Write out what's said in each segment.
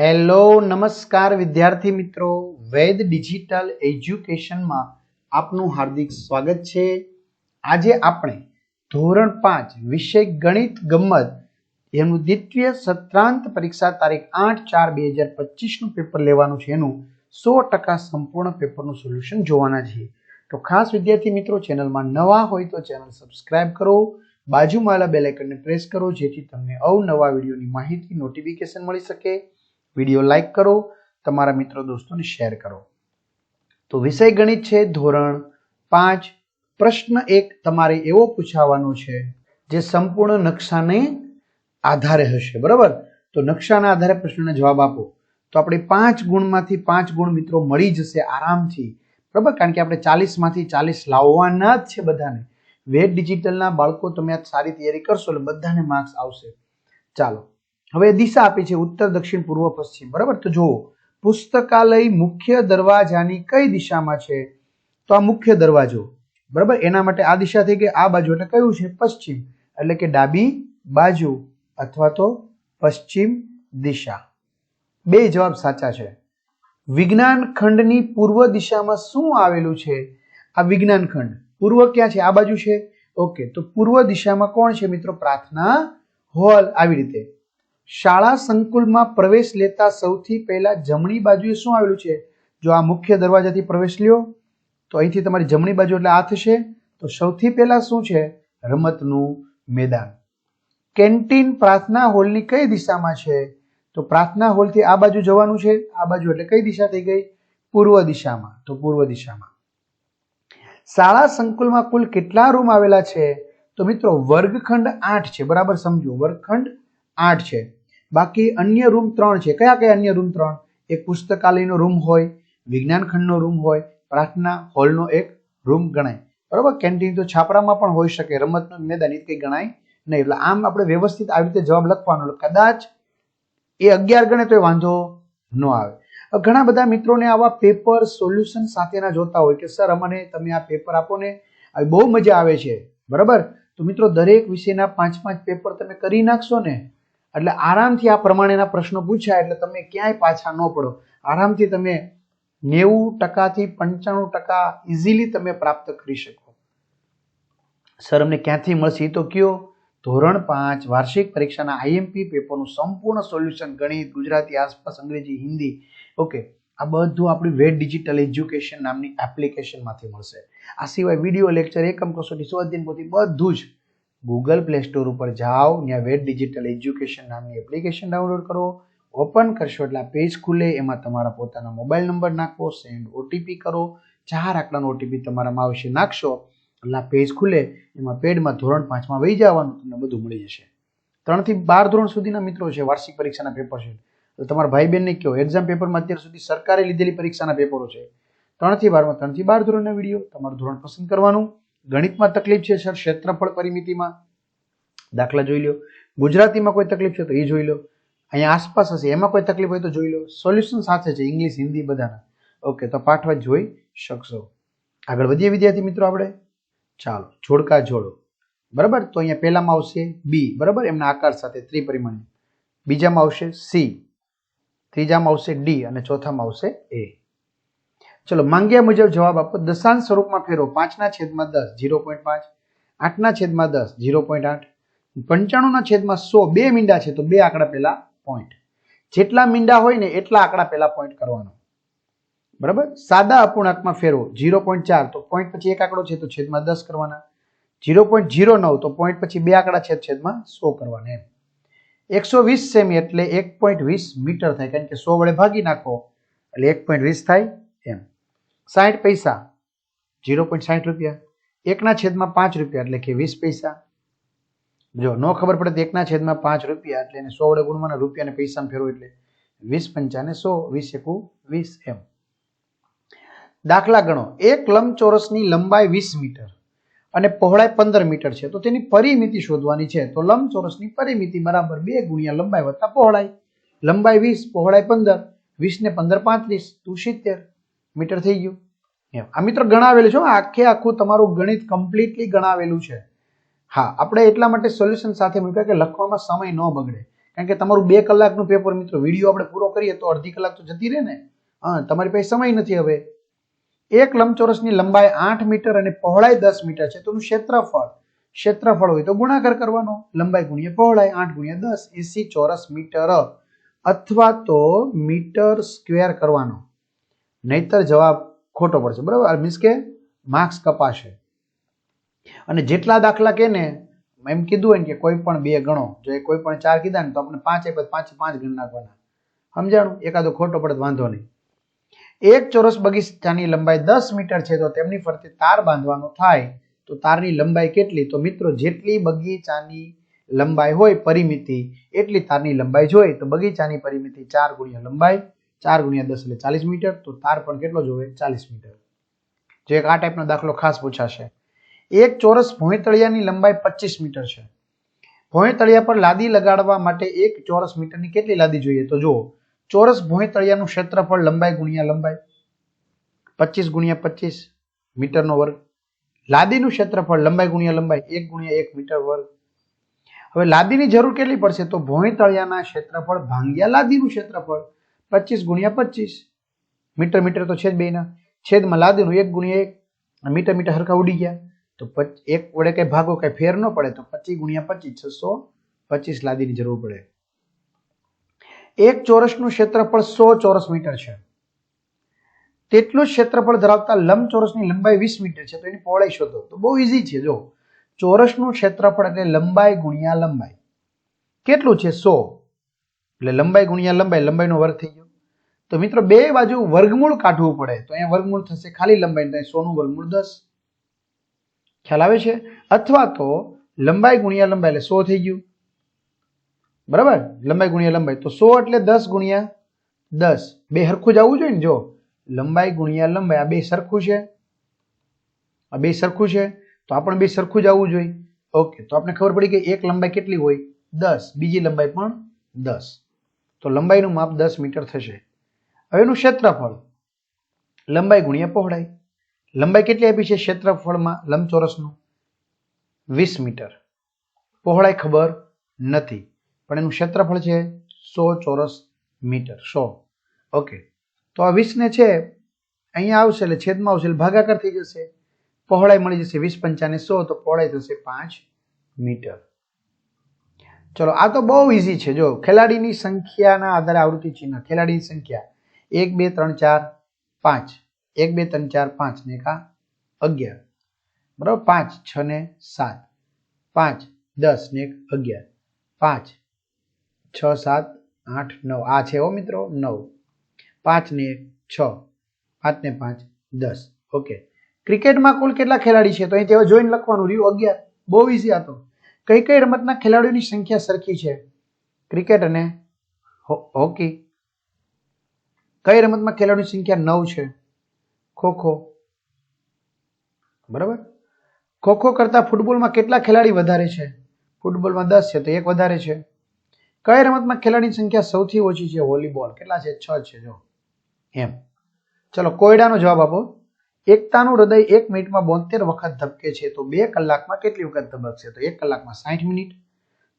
Hello, નમસ્કાર વિદ્યાર્થી મિત્રો. વેદ ડિજિટલ એજ્યુકેશનમાં આપનું હાર્દિક સ્વાગત છે. આજે આપણે ધોરણ પાંચ વિષય ગણિત ગમ્મત, એનું દ્વિતીય સત્રાંત પરીક્ષા તારીખ આઠ ચાર બે હજાર પચીસનું પેપર લેવાનું છે. એનું સો ટકા સંપૂર્ણ પેપરનું સોલ્યુશન જોવાના છીએ. તો ખાસ વિદ્યાર્થી મિત્રો, ચેનલમાં નવા હોય તો ચેનલ સબસ્ક્રાઇબ કરો. બાજુમાં આવેલા બેલ પ્રેસ કરો, જેથી તમને અવનવા વિડીયોની માહિતી, નોટિફિકેશન મળી શકે. વીડિયો લાઈક કરો, તમારા મિત્રો દોસ્તોને શેર કરો. તો વિષય ગણિત છે, ધોરણ પાંચ. પ્રશ્ન એક તમારે એવો પૂછાવાનો છે, જે સંપૂર્ણ નકશાને આધારે હશે, બરાબર? તો નકશાના આધારે પ્રશ્નને જવાબ આપો. તો આપણે પાંચ ગુણમાંથી પાંચ ગુણ મિત્રો મળી જશે આરામથી, બરાબર? કારણ કે આપણે ચાલીસમાંથી ચાલીસ લાવવાના જ છે બધાને. વેટ ડિજિટલના બાળકો તમે આ સારી તૈયારી કરશો એટલે બધાને માર્ક્સ આવશે. ચાલો. હવે દિશા આપી છે ઉત્તર, દક્ષિણ, પૂર્વ, પશ્ચિમ. બરાબર? તો જુઓ, પુસ્તકાલય મુખ્ય દરવાજાની કઈ દિશામાં છે? તો આ મુખ્ય દરવાજો. બરાબર? એના માટે આ દિશા થઈ ગઈ, આ બાજુ. એટલે કયું છે? પશ્ચિમ. એટલે કે ડાબી બાજુ અથવા તો પશ્ચિમ દિશા. બે જવાબ સાચા છે. વિજ્ઞાન ખંડની પૂર્વ દિશામાં શું આવેલું છે? આ વિજ્ઞાન ખંડ. પૂર્વ ક્યાં છે? આ બાજુ છે? ઓકે. તો પૂર્વ દિશામાં કોણ છે મિત્રો? પ્રાર્થના હોલ. આવી રીતે. શાળા સંકુલમાં પ્રવેશ લેતા સૌથી પહેલા જમણી બાજુએ શું આવેલું છે? જો આ મુખ્ય દરવાજાથી પ્રવેશ લ્યો, તો અહીંથી તમારી જમણી બાજુ એટલે આ થશે. તો સૌથી પહેલા શું છે? રમતનું મેદાન. કેન્ટીન પ્રાર્થના હોલની કઈ દિશામાં છે? તો પ્રાર્થના હોલથી આ બાજુ જવાનું છે. આ બાજુ એટલે કઈ દિશા થઈ ગઈ? પૂર્વ દિશામાં. તો પૂર્વ દિશામાં. શાળા સંકુલમાં કુલ કેટલા રૂમ આવેલા છે? તો મિત્રો, વર્ગખંડ આઠ છે. બરાબર સમજો વર્ગખંડ આઠ છે. બાકી અન્ય રૂમ ત્રણ છે. કયા કયા અન્ય રૂમ ત્રણ? એક પુસ્તકાલયનો રૂમ હોય વિજ્ઞાન ખંડનો રૂમ હોય, પ્રાર્થના હોલનો એક રૂમ ગણાય. બરાબર? કેન્ટીન તો છાપરામાં પણ હોઈ શકે, રમતનું મેદાન એ કંઈ ગણાય નહીં. એટલે આમ આપણે વ્યવસ્થિત આવી રીતે જવાબ લખવાનો. કદાચ એ અગિયાર ગણે તો એ વાંધો ન આવે. ઘણા બધા મિત્રોને આવા પેપર સોલ્યુશન સાથેના જોતા હોય કે, સર, અમને તમે આ પેપર આપો ને બહુ મજા આવે છે. બરાબર? તો મિત્રો, દરેક વિષયના પાંચ પાંચ પેપર તમે કરી નાખશો ને એટલે આરામથી આ પ્રમાણેના પ્રશ્નો પૂછાય એટલે તમે ક્યાંય પાછા ન પડો. આરામથી તમે નેવું ટકાથી પંચાણું ટકા ઇઝીલી તમે પ્રાપ્ત કરી શકો. સર અમને ક્યાંથી મળશે એ તો કયો? ધોરણ પાંચ, વાર્ષિક પરીક્ષાના આઈએમપી પેપરનું સંપૂર્ણ સોલ્યુશન ગણિત, ગુજરાતી, આસપાસ અંગ્રેજી, હિન્દી. ઓકે આ બધું આપણી વેડ ડિજિટલ એજ્યુકેશન નામની એપ્લિકેશનમાંથી મળશે. આ સિવાય વીડિયો લેક્ચર એકમ કસોટી, સ્વાધ્યાય, પોથી બધું જ ગૂગલ પ્લે સ્ટોર ઉપર જાઓ, ત્યાં વેટ ડિજિટલ એજ્યુકેશન નામની એપ્લિકેશન ડાઉનલોડ કરો, ઓપન કરશો એટલે આ પેજ ખુલે, એમાં તમારા પોતાના મોબાઈલ નંબર નાખો સેન્ડ ઓટીપી કરો, ચાર આંકડાનો ઓટીપી તમારામાં આવશે નાખશો, એટલે આ પેજ ખુલે, એમાં પેડમાં ધોરણ પાંચમાં વહી જવાનું, તમને બધું મળી જશે. ત્રણથી બાર ધોરણ સુધીના મિત્રો છે, વાર્ષિક પરીક્ષાના પેપર છે. તો તમારા ભાઈ બહેનને કહો એક્ઝામ પેપરમાં અત્યાર સુધી સરકારે લીધેલી પરીક્ષાના પેપરો છે. ત્રણથી બારમાં ત્રણથી બાર ધોરણના વીડિયો તમારું ધોરણ પસંદ કરવાનું. ગણિતમાં તકલીફ છે, સર? ક્ષેત્રફળ પરિમિતિમાં? દાખલા જોઈ લો ગુજરાતીમાં કોઈ તકલીફ છે તો એ જોઈ લો. અહીંયા આસપાસ હશે, એમાં કોઈ તકલીફ હોય તો જોઈ લો. સોલ્યુશન સાથે છે ઇંગ્લિશ હિન્દી બધાના. ઓકે, તો પાઠવા જોઈ શકશો. આગળ વધીએ વિદ્યાર્થી મિત્રો આપણે? ચાલો, જોડકા જોડો. બરાબર? તો અહીંયા પહેલામાં આવશે બી બરાબર? એમના આકાર સાથે ત્રિપરિમાણીય. બીજામાં આવશે સી ત્રીજામાં આવશે ડી અને ચોથામાં આવશે એ ચલો, માંગ્યા મુજબ જવાબ આપો. દશાંશ સ્વરૂપમાં ફેરવો. પાંચના છેદમાં દસ, ઝીરો પોઈન્ટ પાંચ. આઠના છેદમાં દસ, ઝીરો પોઈન્ટ આઠ. પંચાણુંના છેદમાં સો, બે મીંડા છે, તો બે આંકડા પહેલા પોઈન્ટ જેટલા મીંડા હોય ને એટલા આંકડા પહેલા પોઈન્ટ કરવાનો. બરાબર? સાદા અપૂર્ણાંકમાં ફેરવો. ઝીરો પોઈન્ટ ચાર, તો પોઈન્ટ પછી એક આંકડો છે, તો છેદમાં દસ કરવાના. ઝીરો પોઈન્ટ ઝીરો નવ, તો પોઈન્ટ પછી બે આંકડા છેદ છેદમાં સો કરવાના એમ. એકસો વીસ સેમી એટલે એક પોઈન્ટ વીસ મીટર થાય, કારણ કે સો વડે ભાગી નાખો, એટલે એક પોઈન્ટ વીસ થાય. સાઠ પૈસા ઝીરો પોઈન્ટ સાઠ રૂપિયા. એકના છેદમાં પાંચ રૂપિયા એટલે કે વીસ પૈસા. જો ન ખબર પડે તો એકના છેદમાં પાંચ રૂપિયા એટલે એને સો વડે ગુણવાના રૂપિયાને પૈસામાં ફેરવો એટલે વીસ પંચાને સો, વીસ એકુ વીસ એમ. દાખલા ગણો. એક લંબચોરસની લંબાઈ વીસ મીટર અને પહોળાઈ પંદર મીટર છે. તો તેની પરિમિતિ શોધવાની છે. તો લંબચોરસની પરિમિતિ બરાબર બે ગુણ્યા લંબાઈ વત્તા પહોળાઈ. લંબાઈ વીસ, પહોળાઈ પંદર વીસ ને પંદર પાંત્રીસ, તું સિત્તેર. મીટર થઈ ગયું. એમ. આ મિત્ર ગણાવેલું છે આખે આખું તમારું ગણિત કમ્પ્લીટલી ગણાવેલું છે. હા, આપણે એટલા માટે સોલ્યુશન સાથે મૂક્યા કે લખવામાં સમય ન બગડે. કારણ કે તમારું બે કલાકનું પેપર મિત્રો વીડિયો આપણે પૂરો કરીએ તો અડધી કલાક તો જતી રહે ને? હા, તમારી પાસે સમય નથી હવે. એક લંબચોરસની લંબાઈ આઠ મીટર અને પહોળાઈ દસ મીટર છે, તો ક્ષેત્રફળ. ક્ષેત્રફળ હોય તો ગુણાકાર કરવાનો. લંબાઈ ગુણ્યા પહોળાઈ, આઠ ગુણ્યા દસ, એસી ચોરસ મીટર. અથવા તો મીટર સ્ક્વેર કરવાનો. નહીતર જવાબ ખોટો પડશે. બરાબર? મીન્સ કે માર્ક્સ કપાશે. અને જેટલા દાખલા કે ને, એમ કીધું હોય ને કે કોઈ પણ બે ગણો, જો એ કોઈ પણ ચાર કીધા ને, તો આપણે પાંચ આપે પાંચ પાંચ ગણ નાખવાના. સમજાણું? એકાદો ખોટો પડે વાંધો નહીં. એક ચોરસ બગીચાની લંબાઈ દસ મીટર છે, તો તેમની ફરતે તાર બાંધવાનો થાય. તો તારની લંબાઈ કેટલી? તો મિત્રો, જેટલી બગીચાની લંબાઈ હોય પરિમિતિ, એટલી તારની લંબાઈ જોઈએ તો બગીચાની પરિમિતિ ચાર ગુણ્યા લંબાઈ. ચાર ગુણ્યા દસ એટલે ચાલીસ મીટર, તો તાર પણ કેટલો જોવે? ચાલીસ મીટર. જે એક આ ટાઈપનો દાખલો ખાસ પૂછાશે. એક ચોરસ ભોંયતળિયાની લંબાઈ પચીસ મીટર છે. ભોંયતળિયા પર લાદી લગાડવા માટે એક ચોરસ મીટરની કેટલી લાદી જોઈએ? તો જુઓ, ચોરસ ભોંયતળિયાનું ક્ષેત્રફળ લંબાઈ ગુણ્યા લંબાઈ પચીસ ગુણ્યા પચીસ મીટરનો વર્ગ. લાદીનું ક્ષેત્રફળ લંબાઈ ગુણ્યા લંબાઈ એક ગુણ્યા એક મીટર વર્ગ. હવે લાદીની જરૂર કેટલી પડશે? તો ભોંયતળિયાના ક્ષેત્રફળ ભાંગ્યા લાદીનું ક્ષેત્રફળ પચીસ ગુણ્યા પચીસ. મીટર મીટર તો છે જ બેના છેદમાં લાદીનું એક ગુણ્યા એક. મીટર મીટર હરખા ઉડી ગયા. તો એક વડે કઈ ભાગો, કઈ ફેર ન પડે, તો પચીસ ગુણ્યા પચીસ, છસો પચીસ લાદીની જરૂર પડે. એક ચોરસનું ક્ષેત્રફળ સો ચોરસ મીટર છે. તેટલું જ ક્ષેત્રફળ ધરાવતા લંબચોરસની લંબાઈ વીસ મીટર છે, તો એની પહોળાઈ શોધો. તો બહુ ઇઝી છે, જો. ચોરસનું ક્ષેત્રફળ એટલે લંબાઈ ગુણ્યા લંબાઈ. કેટલું છે? સો. એટલે લંબાઈ ગુણ્યા લંબાઈ, લંબાઈનો વર્ગ થઈ ગયો. તો મિત્રો બે બાજુ વર્ગમૂળ કાઢવું પડે. તો અહીંયા વર્ગમૂળ થશે ખાલી લંબાઈ ત્યાં સોનું વર્ગમૂળ દસ. ખ્યાલ આવે છે? અથવા તો લંબાઈ ગુણ્યા લંબાઈ એટલે સો થઈ ગયું. બરાબર? લંબાઈ ગુણ્યા લંબાઈ. તો સો એટલે દસ ગુણ્યા દસ. બે સરખું જ આવવું જોઈએ ને? જો. લંબાઈ ગુણ્યા લંબાઈ. આ બે સરખું છે? આ બે સરખું છે? તો આપણે બે સરખું જ આવવું જોઈએ. ઓકે. તો આપણે ખબર પડી કે એક લંબાઈ કેટલી હોય? દસ. બીજી લંબાઈ પણ દસ. તો લંબાઈનું માપ દસ મીટર થશે. હવે એનું ક્ષેત્રફળ. લંબાઈ ગુણ્યા પહોળાઈ. લંબાઈ કેટલી આપી છે? ક્ષેત્રફળમાં લંબચોરસનું. વીસ મીટર. પહોળાઈ ખબર નથી. પણ એનું ક્ષેત્રફળ છે સો ચોરસ મીટર. સો. ઓકે. તો આ વીસને છે, અહીંયા આવશે એટલે છેદમાં આવશે એટલે ભાગાકાર થઈ જશે. પહોળાઈ મળી જશે વીસ પંચાને સો, તો પહોળાઈ થશે પાંચ મીટર. ચલો, આ તો બહુ ઇઝી છે. જો, ખેલાડીની સંખ્યાના આધારે આવૃત્તિ ચિહ્ન, ખેલાડીની સંખ્યા. એક, બે, ત્રણ, ચાર, પાંચ. એક, બે, ત્રણ, ચાર, પાંચ ને કા અગિયાર. બરાબર? પાંચ, છ ને સાત. પાંચ, દસ ને અગિયાર. પાંચ, છ, સાત, આઠ, નવ. આ છે હો મિત્રો, નવ. પાંચ ને છ. પાંચ ને પાંચ, દસ. ઓકે. ક્રિકેટમાં કુલ કેટલા ખેલાડી છે? તો અહીં તેઓ જોઈને લખવાનું રહ્યું, અગિયાર. બહુ ઇઝી આ તો. કઈ કઈ રમતના ખેલાડીઓની સંખ્યા સરખી છે? ક્રિકેટ અને હોકી. કઈ રમતમાં ખેલાડીની સંખ્યા નવ છે? ખો ખો બરાબર? ખો ખો કરતાં ફૂટબોલમાં કેટલા ખેલાડી વધારે છે? ફૂટબોલમાં દસ છે, તો એક વધારે છે. કઈ રમતમાં ખેલાડીની સંખ્યા સૌથી ઓછી છે? વોલીબોલ. કેટલા છે? છ છે, જો. એમ. ચલો, કોયડાનો જવાબ આપો. એકતાનું હૃદય એક મિનિટમાં બોતેર વખત ધબકે છે, તો બે કલાકમાં કેટલી વખત ધબકશે? તો એક કલાકમાં સાઠ મિનિટ,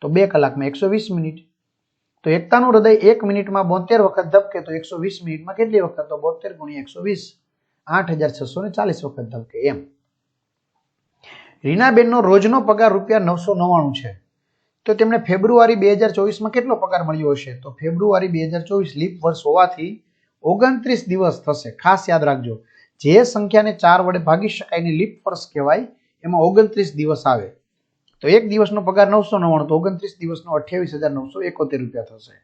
તો બે કલાકમાં એકસો વીસ મિનિટ. તો એકતાનું હૃદય એક મિનિટમાં બોતેર વખત ધબકે, તો એકસો વીસ મિનિટમાં કેટલી વખત? તો બોતેર ગુણ્યા એકસો વીસ, આઠ હજાર છસો ને ચાલીસ વખત ધબકે. એમ. રીનાબેનનો રોજનો પગાર રૂપિયા નવસો નવ્વાણું છે. તો તેમણે ફેબ્રુઆરી બે હજાર ચોવીસમાં કેટલો પગાર મળ્યો હશે? તો ફેબ્રુઆરી બે હજાર ચોવીસ લીપ વર્ષ હોવાથી ઓગણત્રીસ દિવસ થશે. ખાસ યાદ રાખજો. જે સંખ્યાને ચાર વડે ભાગી શકાય એની લીપ વર્ષ કહેવાય, એમાં ઓગણત્રીસ દિવસ આવે. તો એક દિવસનો પગાર નવસો નવ્વાણું, તો ઓગણત્રીસ દિવસનો અઠ્યાવીસ હજાર નવસો એકોતેર રૂપિયા થશે.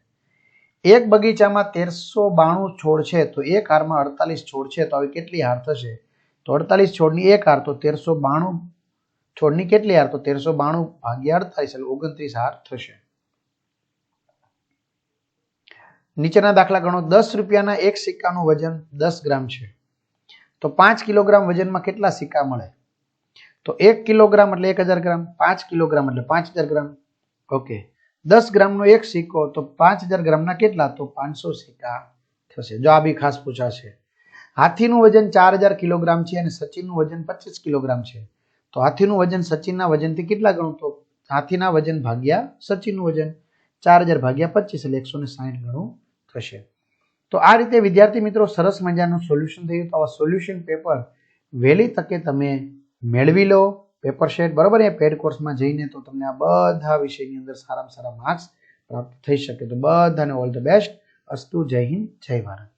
એક બગીચામાં તેરસો બાણું છોડ છે, તો એક હારમાં અડતાલીસ છોડ છે, તો હવે કેટલી હાર થશે? તો અડતાલીસ છોડની એક હાર, તો તેરસો બાણું છોડની કેટલી હાર? તો તેરસો બાણું ભાગ્યા અડતાલીસ, એટલે ઓગણત્રીસ હાર થશે. નીચેના દાખલા ગણો. દસ રૂપિયાના એક સિક્કાનું વજન દસ ગ્રામ છે. તો પાંચ કિલોગ્રામ વજનમાં કેટલા સિક્કા મળે? તો એક કિલોગ્રામ એટલે એક હજાર ગ્રામ, પાંચ કિલોગ્રામ એટલે પાંચ હજાર ગ્રામ. ઓકે દસ ગ્રામનો એક સિક્કો, તો પાંચ હજાર ગ્રામના કેટલા? તો પાંચસો સિક્કા થશે. જો આ બી ખાસ પૂછાશે. હાથીનું વજન ચાર હજાર કિલોગ્રામ છે અને સચિનનું વજન પચીસ કિલોગ્રામ છે. તો હાથીનું વજન સચિનના વજનથી કેટલા ગણું? તો હાથીના વજન ભાગ્યા સચિનનું વજન ચાર હજાર ભાગ્યા પચીસ એટલે એકસો ને સાઠ ગણું થશે. તો આ રીતે વિદ્યાર્થી મિત્રો સરસ મજાનું સોલ્યુશન થયું. તો આવા સોલ્યુશન પેપર વહેલી તકે તમે મેળવી લો. પેપર શેટ બરાબર? એ પેડ કોર્સમાં જઈને તો તમને આ બધા વિષયની અંદર સારામાં સારા માર્ક્સ પ્રાપ્ત થઈ શકે. તો બધાને ઓલ ધ બેસ્ટ અસ્તુ, જય હિન્દ, જય ભારત.